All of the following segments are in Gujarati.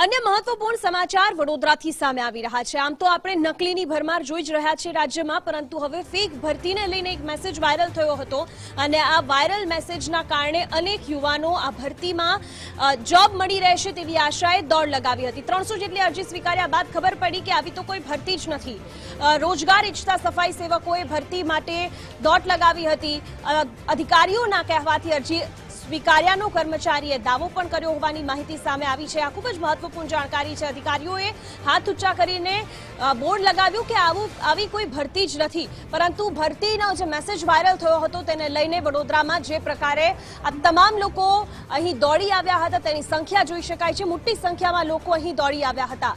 અન્ય મહત્વપૂર્ણ સમાચાર વડોદરાથી સામે આવી રહ્યા છે. આમ તો આપણે નકલીની ભરમાર જોઈ જ રહ્યા છીએ રાજ્યમાં, પરંતુ હવે ફેક ભરતીને લઈને એક મેસેજ વાયરલ થયો હતો અને આ વાયરલ મેસેજના કારણે અનેક યુવાનો આ ભરતીમાં જોબ મળી રહેશે તેવી આશાએ દોડ લગાવી હતી. ત્રણસો જેટલી અરજી સ્વીકાર્યા બાદ ખબર પડી કે આવી તો કોઈ ભરતી જ નથી. રોજગાર ઈચ્છતા સફાઈ સેવકોએ ભરતી માટે દોટ લગાવી હતી. અધિકારીઓના કહેવાથી અરજી સ્વીકાર્યાનો કર્મચારીએ દાવો પણ કર્યો હોવાની માહિતી સામે આવી છે. આ ખૂબ જ મહત્વપૂર્ણ જાણકારી છે. અધિકારીઓએ હાથ ઊંચા કરીને બોર્ડ લગાવ્યું કે આવું, આવી કોઈ ભરતી જ નથી. પરંતુ ભરતીનો જે મેસેજ વાયરલ થયો હતો તેને લઈને વડોદરામાં જે પ્રકારે આ તમામ લોકો અહીં દોડી આવ્યા હતા, તેની સંખ્યા જોઈ શકાય છે. મોટી સંખ્યામાં લોકો અહીં દોડી આવ્યા હતા.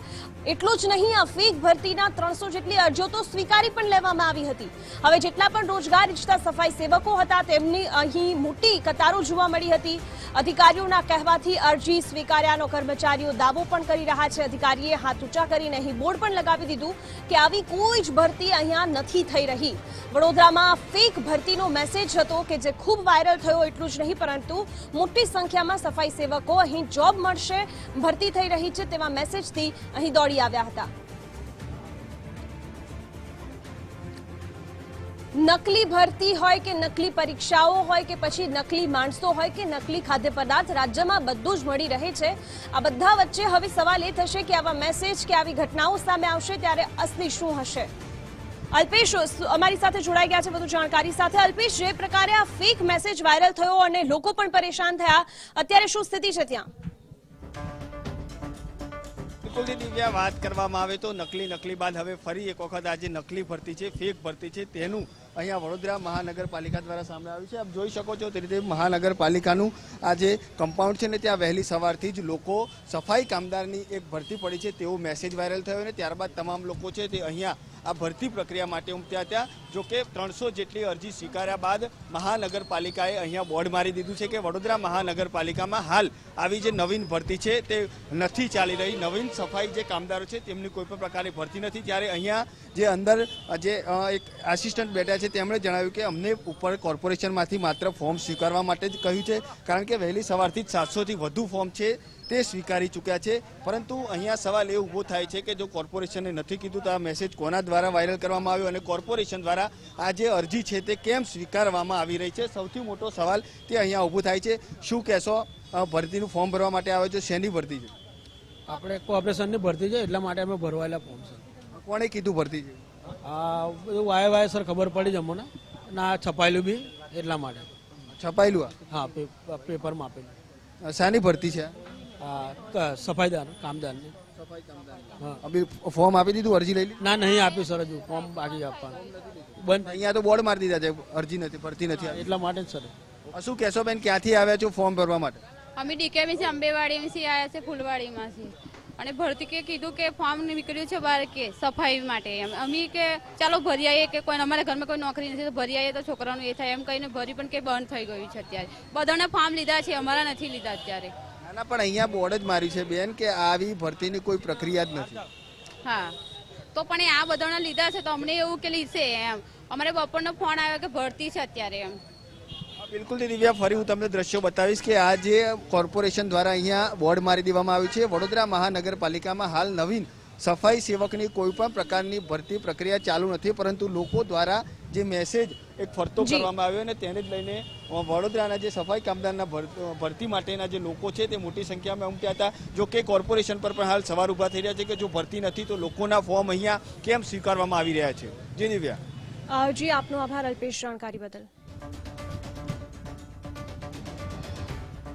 એટલું જ નહીં, આ ફેક ભરતીના ત્રણસો જેટલી અરજીઓ તો સ્વીકારી પણ લેવામાં આવી હતી. હવે જેટલા પણ રોજગાર ઈચ્છતા સફાઈ સેવકો હતા, તેમની અહીં મોટી કતારો જોવા મળી હતી. અધિકારીઓના કહેવાથી અરજી સ્વીકાર્યાનો કર્મચારીઓ દાવો પણ કરી રહ્યા છે. અધિકારીએ હાથ ઊંચા કરીને અહીં બોર્ડ પણ લગાવી દીધું કે આવી કોઈ જ ભરતી અહીંયા નથી થઈ રહી. વડોદરામાં ફેક ભરતીનો મેસેજ હતો કે જે ખૂબ વાયરલ થયો એટલું જ નહીં, પરંતુ મોટી સંખ્યામાં સફાઈ સેવકો અહીં જોબ મળશે, ભરતી થઈ રહી છે તેવા મેસેજથી અહીં દોડી આવ્યા હતા. નકલી ભરતી હોય કે નકલી પરીક્ષાઓ હોય કે પછી નકલી માણસો હોય કે નકલી ખાદ્ય પદાર્થ, રાજ્યમાં બધું જ મળી રહે છે. આ બધા વચ્ચે હવે સવાલ એ થશે કે આવા મેસેજ કે આવી ઘટનાઓ સામે આવશે ત્યારે અસલી શું હશે? અલ્પેશ અમારી સાથે જોડાઈ ગયા છે વધુ જાણકારી સાથે. અલ્પેશ, જે પ્રકારે આ ફેક મેસેજ વાયરલ થયો અને લોકો પણ પરેશાન થયા, અત્યારે શું સ્થિતિ છે ત્યાં? બિલકુલથી વાત કરવામાં આવે તો નકલી નકલી બાદ હવે ફરી એક વખત આજે નકલી ભરતી છે ફેક ભરતી છે, તેનું અહીંયા વડોદરા મહાનગરપાલિકા દ્વારા સામે આવ્યું છે. આપ જોઈ શકો છો તે રીતે મહાનગરપાલિકાનું આ જે કમ્પાઉન્ડ છે ને ત્યાં વહેલી સવારથી જ લોકો સફાઈ કામદારની એક ભરતી પડી છે, તેવો મેસેજ વાયરલ થયો અને ત્યારબાદ તમામ લોકો છે તે અહીંયા આ ભરતી પ્રક્રિયા માટે ઉમટ્યા હતા જોકે ત્રણસો જેટલી અરજી સ્વીકાર્યા બાદ મહાનગરપાલિકાએ અહીંયા બોર્ડ મારી દીધું છે કે વડોદરા મહાનગરપાલિકામાં હાલ આવી જે નવીન ભરતી છે તે નથી ચાલી રહી. નવીન સફાઈ જે કામદારો છે તેમની કોઈ પણ પ્રકારની ભરતી નથી. ત્યારે અહીંયા જે અંદર જે એક આસિસ્ટન્ટ બેઠા છે તેમણે જણાવ્યું કે અમને ઉપર કોર્પોરેશનમાંથી માત્ર ફોર્મ સ્વીકારવા માટે જ કહ્યું છે, કારણ કે વહેલી સવારથી જ સાતસોથી વધુ ફોર્મ છે તે સ્વીકારી ચૂક્યા છે. પરંતુ અહીંયા સવાલ એ ઊભો થાય છે કે જો કોર્પોરેશને નથી કીધું તો આ મેસેજ કોના દ્વારા વાયરલ કરવામાં આવ્યો અને કોર્પોરેશન દ્વારા આ જે અરજી છે તે કેમ સ્વીકારવામાં આવી રહી છે? સૌથી મોટો સવાલ તે અહીંયા ઊભો થાય છે. શું કહેશો? ભરતીનું ફોર્મ ભરવા માટે આવે છે? શેની ભરતી છે? આપણે કોર્પોરેશનની ભરતી છે એટલા માટે અમે ભરવાયેલા ફોર્મ છે. કોણે કીધું ભરતી છે? આ બધું વાય વાય સર ખબર પડી જ અમને. અને છપાયેલું બી એટલા માટે. છપાયેલું હા પેપરમાં આપેલું. શાની ભરતી છે? સફાઈદાર કામદારની. અભી ફોર્મ આપી દીધું અરજી લઈ લીધી? ના નહીં આપ્યું સર હજુ ફોર્મ બાકી આપવાનું. બંધ. અહીંયા તો બોર્ડ મારી દીધા છે અરજી નથી ભરતી નથી આવી. એટલા માટે જ સર. શું કહેશો બેન ક્યાંથી આવ્યા છો ફોર્મ ભરવા માટે? અમે ડીકેમીથી અંબેવાડીમાંથી આવ્યા છે ફૂલવાડીમાંથી. અને ભરતી કે કીધું કે ફોર્મ નીકળ્યું છે બહાર કે સફાઈ માટે. એમ અમે કે ચાલો ભરી આવીએ કે કોઈ અમારા ઘરમાં કોઈ નોકરી નથી તો ભરી આવીએ તો છોકરાનું એ થાય. એમ કહીને ભરી પણ કે બંધ થઈ ગયું છે અત્યારે. બધાને ફોર્મ લીધા છે અમારા નથી લીધા અત્યારે. ના પણ અહીંયા બોર્ડ જ માર્યું છે બેન કે આવી ભરતીની કોઈ પ્રક્રિયા જ નથી. હા. તો પણ એ આ બધાના લીધા છે તો અમને એવું કે લીધે એમ. અમારે બપોરનો ફોન આવ્યો કે ભરતી છે અત્યારે એમ. બિલકુલ દિવ્યા ફરી હું તમને દ્રશ્યો બતાવીશ કે આ જે કોર્પોરેશન દ્વારા અહીંયા બોર્ડ મારી દેવામાં આવ્યું છે. વડોદરા મહાનગરપાલિકામાં હાલ નવીન સફાઈ સેવકની કોઈ પણ પ્રકારની ભરતી પ્રક્રિયા ચાલુ નથી પરંતુ લોકો દ્વારા જે મેસેજ એક ફરતો કરવામાં આવ્યો અને તેને જ લઈને વડોદરાના જે સફાઈ કામદારના ભર- ભરતી માટેના જે લોકો છે તે મોટી સંખ્યામાં ઉમટ્યા હતા. જો કે કોર્પોરેશન પર પણ હાલ સવાર ઊભા થઈ રહ્યા છે કે જો ભરતી નથી તો લોકોના ફોર્મ અહીંયા કેમ સ્વીકારવામાં આવી રહ્યા છે? જી દિવ્યા. જી આપનો આભાર અલ્પેશ જાણકારી બદલ.